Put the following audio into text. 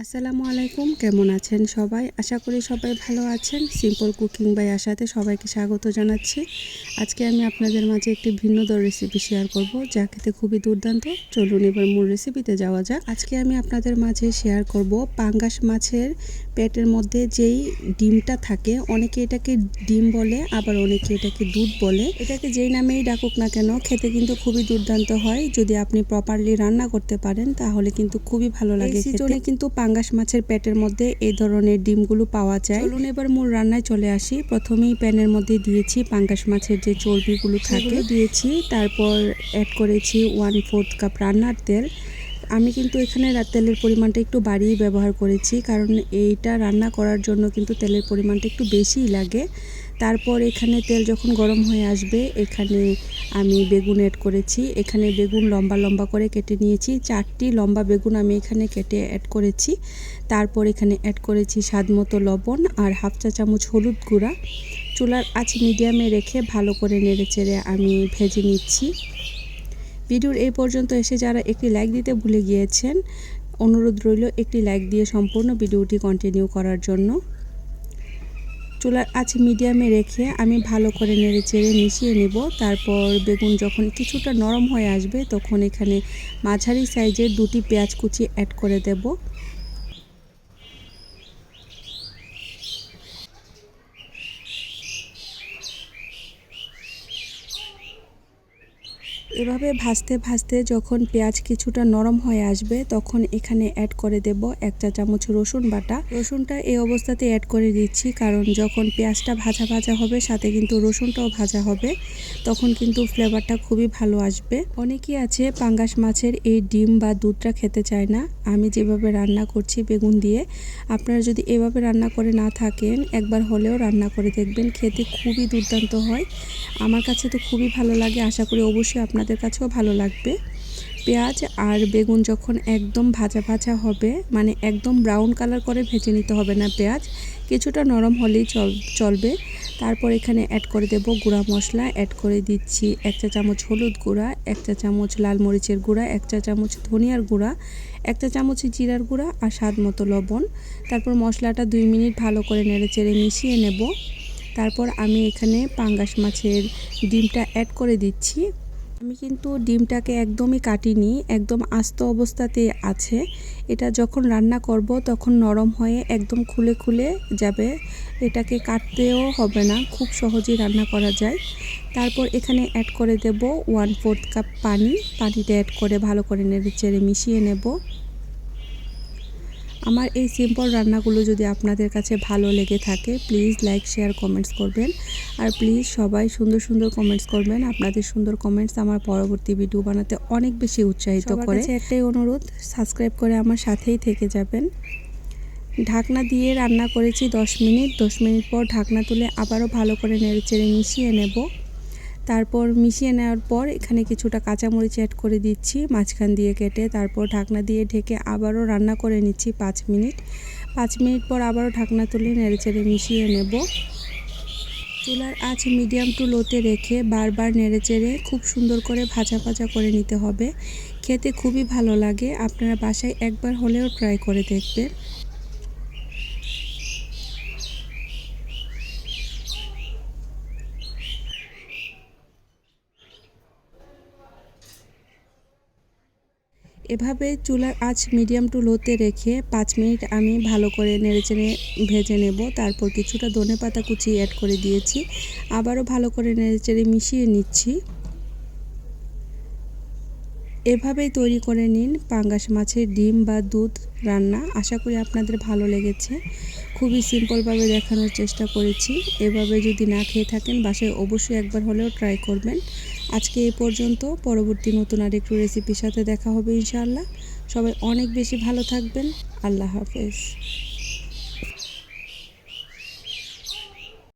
আসসালামু আলাইকুম কেমন আছেন সবাই? আশা করি সবাই ভালো আছেন। সিম্পল কুকিং বাই আশাতে সবাইকে স্বাগত জানাচ্ছি। আজকে আমি আপনাদের মাঝে একটি ভিন্ন দর রেসিপি শেয়ার করব যা খেতে খুবই দুর্দান্ত। চলুন এবার মূল রেসিপিতে যাওয়া যাক। আজকে আমি আপনাদের মাঝে শেয়ার করব পাঙ্গাস মাছের পেটের মধ্যে যেই ডিমটা থাকে। অনেকে এটাকে ডিম বলে আবার অনেকে এটাকে দুধ বলে। এটাকে যেই নামেই ডাকুক না কেন খেতে কিন্তু খুবই দুর্দান্ত হয়। যদি আপনি প্রপারলি রান্না করতে পারেন তাহলে কিন্তু খুবই ভালো লাগে কিন্তু পাঙ্গাস মাছের পেটের মধ্যে এই ধরনের ডিমগুলো পাওয়া যায়। চলুন এবার মূল রান্নায় চলে আসি। প্রথমেই প্যানের মধ্যে দিয়েছি পাঙ্গাস মাছের যে চর্বিগুলো থাকে। দিয়েছি, তারপর অ্যাড করেছি ওয়ান ফোর্থ কাপ রান্নার তেল। আমি কিন্তু এখানে তেলের পরিমাণটা একটু বাড়িয়ে ব্যবহার করেছি, কারণ এইটা রান্না করার জন্য কিন্তু তেলের পরিমাণটা একটু বেশিই লাগে। তারপর এখানে তেল যখন গরম হয়ে আসবে, এখানে আমি বেগুন অ্যাড করেছি। এখানে বেগুন লম্বা লম্বা করে কেটে নিয়েছি। চারটি লম্বা বেগুন আমি এখানে কেটে অ্যাড করেছি। তারপর এখানে অ্যাড করেছি স্বাদ মতো লবণ আর হাফ চা চামচ হলুদ গুঁড়া। চুলার আঁচ মিডিয়ামে রেখে ভালো করে নেড়ে চেড়ে আমি ভেজে নিচ্ছি। ভিডিওর এই পর্যন্ত এসে যারা একটি লাইক দিতে ভুলে গিয়েছেন, অনুরোধ রইল একটি লাইক দিয়ে সম্পূর্ণ ভিডিওটি কন্টিনিউ করার জন্য। চুলার আঁচ মিডিয়ামে রেখে আমি ভালো করে নেড়ে চেড়ে মিশিয়ে নেব। তারপর বেগুন যখন কিছুটা নরম হয়ে আসবে, তখন এখানে মাঝারি সাইজের দুটি পেঁয়াজ কুচি অ্যাড করে দেব। এভাবে ভাজতে ভাজতে যখন পেঁয়াজ কিছুটা নরম হয়ে আসবে, তখন এখানে অ্যাড করে দেব এক চা চামচ রসুন বাটা। রসুনটা এই অবস্থাতে অ্যাড করে দিচ্ছি, কারণ যখন পেঁয়াজটা ভাজা ভাজা হবে, সাথে কিন্তু রসুনটাও ভাজা হবে, তখন কিন্তু ফ্লেভারটা খুবই ভালো আসবে। অনেকেই আছে পাঙ্গাস মাছের এই ডিম বা দুধটা খেতে চায় না। আমি যেভাবে রান্না করছি বেগুন দিয়ে, আপনারা যদি এভাবে রান্না করে না থাকেন, একবার হলেও রান্না করে দেখবেন, খেতে খুবই দুর্দান্ত হয়। আমার কাছে তো খুবই ভালো লাগে, আশা করি অবশ্যই আপনাদের কাছেও ভালো লাগবে। পেঁয়াজ আর বেগুন যখন একদম ভাজা ভাজা হবে মানে একদম ব্রাউন কালার করে ভেজে নিতে হবে না পেঁয়াজ, কিছুটা নরম হলেই চল, চলবে। তারপর এখানে অ্যাড করে দেব গুঁড়া মশলা অ্যাড করে দিচ্ছি এক চা চামচ হলুদ গুঁড়া, এক চা চামচ লাল মরিচের গুঁড়া, এক চা চামচ ধনিয়ার গুঁড়া, এক চা চামচ জিরার গুঁড়া আর স্বাদ মতো লবণ। তারপর মশলাটা দুই মিনিট ভালো করে নেড়ে চেড়ে মিশিয়ে নেব। তারপর আমি এখানে পাঙ্গাস মাছের ডিমটা অ্যাড করে দিচ্ছি। আমি কিন্তু ডিমটাকে একদমই কাটিনি, একদম আস্ত অবস্থাতে আছে। এটা যখন রান্না করব তখন নরম হয়ে একদম খুলে খুলে যাবে। এটাকে কাটতেও হবে না, খুব সহজেই রান্না করা যায়। তারপর এখানে অ্যাড করে দেব ওয়ান ফোর্থ কাপ পানি, পানিটা অ্যাড করে ভালো করে নেড়ে চেড়ে মিশিয়ে নেব। আমার এই সিম্পল রান্নাগুলো যদি আপনাদের কাছে ভালো লেগে থাকে প্লিজ লাইক শেয়ার কমেন্টস করবেন। আর প্লিজ সবাই সুন্দর সুন্দর কমেন্টস করবেন। আপনাদের সুন্দর কমেন্টস আমার পরবর্তী ভিডিও বানাতে অনেক বেশি উৎসাহিত করে। একটাই অনুরোধ সাবস্ক্রাইব করে আমার সাথেই থেকে যাবেন। ঢাকনা দিয়ে রান্না করেছি 10 মিনিট। 10 মিনিট পর ঢাকনা তুলে আবারও ভালো করে নেড়েচেড়ে মিশিয়ে নেব। তারপর মিশিয়ে নেওয়ার পর এখানে কিছুটা কাঁচামরিচ অ্যাড করে দিচ্ছি, মাঝখান দিয়ে কেটে তারপর ঢাকনা দিয়ে ঢেকে আবারও রান্না করে নিচ্ছি পাঁচ মিনিট। পাঁচ মিনিট পর আবারও ঢাকনা তুলে নেড়েচেড়ে মিশিয়ে নেব। চুলার আঁচ মিডিয়াম টু লোতে রেখে বারবার নেড়েচেড়ে খুব সুন্দর করে ভাজা ভাজা করে নিতে হবে। খেতে খুবই ভালো লাগে, আপনারা বাসায় একবার হলেও ট্রাই করে দেখবেন। এভাবে চুলার আঁচ মিডিয়াম টু লোতে রেখে পাঁচ মিনিট আমি ভালো করে নেড়েচেড়ে ভেজে নেব। তারপর কিছুটা ধনে পাতা কুচি অ্যাড করে দিয়েছি। আবারও ভালো করে নেড়েচেড়ে মিশিয়ে নিচ্ছি। এভাবেই তৈরি করে নিন পাঙ্গাস মাছের ডিম বা দুধ রান্না। আশা করি আপনাদের ভালো লেগেছে। খুবই সিম্পলভাবে দেখানোর চেষ্টা করেছি। এভাবে যদি না খেয়ে থাকেন, বাসায় অবশ্যই একবার হলেও ট্রাই করবেন। আজকে এ পর্যন্ত। পরবর্তী নতুন আরেকটু রেসিপির সাথে দেখা হবে ইনশাআল্লাহ। সবাই অনেক বেশি ভালো থাকবেন। আল্লাহ হাফেজ।